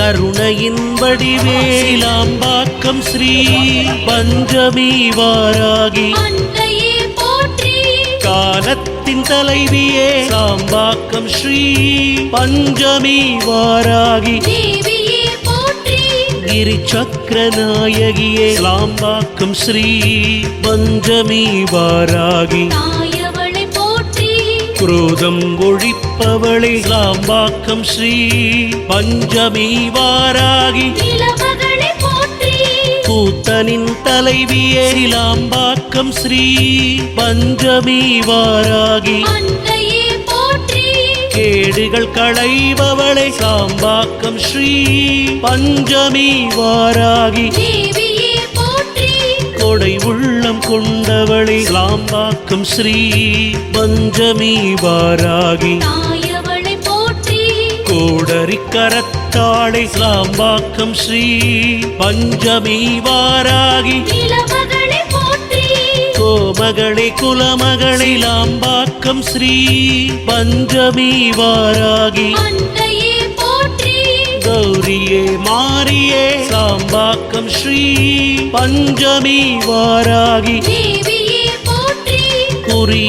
கருணையின் வடிவேலாம்பாக்கம் ஸ்ரீ பஞ்சமி வாராகி. காலத்தின் தலைவியே சாம்பாக்கம் ஸ்ரீ பஞ்சமி வாராகி. தேவியே போற்றி. கிரி சக்கர நாயகியே சாம்பாக்கம் ஸ்ரீ பஞ்சமி வாராகி. குரோதம் ஒழிப்பவளை சாம்பாக்கம் ஸ்ரீ பஞ்சமி வாராகி கூத்தனின் தலைவியே சிலாம்பாக்கம் ஸ்ரீ பஞ்சமி வாராகி கேடுகள் களைபவளை சாம்பாக்கம் ஸ்ரீ பஞ்சமி வாராகி கொடை உள்ளம் கொண்டவளை சாம்பாக்கம் ஸ்ரீ பஞ்சமி வாராகி. தாயவளை போற்றி. கோடரி கரத்தாளை சாம்பாக்கம் ஸ்ரீ பஞ்சமி வாராகி. கோமகளே குலமகளே லாம்பாக்கம் ஸ்ரீ பஞ்சமி வாராகி. கௌரியே மாரியே சாம்பாக்கம் ஸ்ரீ பஞ்சமி வாராகி. தேவியே குறி